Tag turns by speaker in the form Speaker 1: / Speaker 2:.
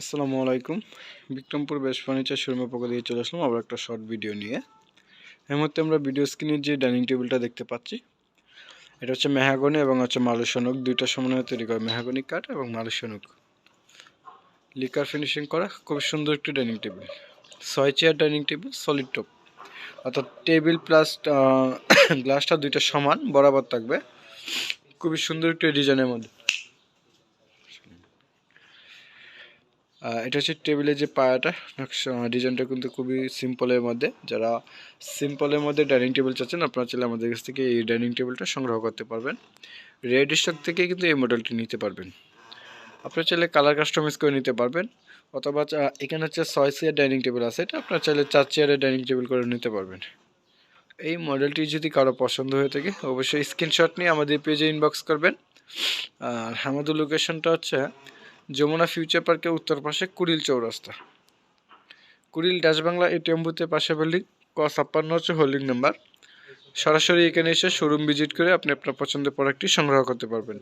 Speaker 1: আসসালামু আলাইকুম। বিক্রমপুর বেশ ফার্নিচার শোরুমের পক্ষ দিয়ে চলে আসলাম আবার একটা শর্ট ভিডিও নিয়ে। এর মধ্যে আমরা ভিডিও স্ক্রিনের যে ডাইনিং টেবিলটা দেখতে পাচ্ছি, এটা হচ্ছে মেহাগনি এবং হচ্ছে মালুসনক দুইটা সমন্বয়ে তৈরি করা মেহাগনি কাঠ এবং মালুসনক লিকার ফিনিশিং করা খুব সুন্দর একটি ডাইনিং টেবিল। ছয় chair dining table solid top অর্থাৎ টেবিল প্লাস গ্লাসটা দুইটা সমান, বরাবর থাকবে। খুবই সুন্দর একটি ডিজাইনের মধ্যে। এটা হচ্ছে টেবিলের যে পায়াটা ডিজাইনটা কিন্তু খুবই সিম্পলের মধ্যে। যারা সিম্পলের মধ্যে ডাইনিং টেবিল চাচ্ছেন, আপনারা চাইলে আমাদের কাছ থেকে এই ডাইনিং টেবিলটা সংগ্রহ করতে পারবেন। রেড স্টক থেকে কিন্তু এই মডেলটি নিতে পারবেন। আপনারা চাইলে কালার কাস্টমাইজ করে নিতে পারবেন, অথবা এখানে হচ্ছে ছয় চেয়ার ডাইনিং টেবিল আছে, এটা আপনারা চাইলে চার চেয়ারের ডাইনিং টেবিল করে নিতে পারবেন। এই মডেলটি যদি কারও পছন্দ হয়ে থাকে, অবশ্যই স্ক্রিনশট নিয়ে আমাদের পেজে ইনবক্স করবেন। আর আমাদের লোকেশনটা হচ্ছে যমুনা ফিউচার পার্কের উত্তর পাশে কুড়িল চৌরাস্তা। কুড়িল বাংলা এটিএম বুথের পাশে বিল্ডিং ক ছাপ্পান্ন হচ্ছে হোল্ডিং নাম্বার সরাসরি এখানে এসে শোরুম ভিজিট করে আপনি আপনার পছন্দের প্রোডাক্টটি সংগ্রহ করতে পারবেন।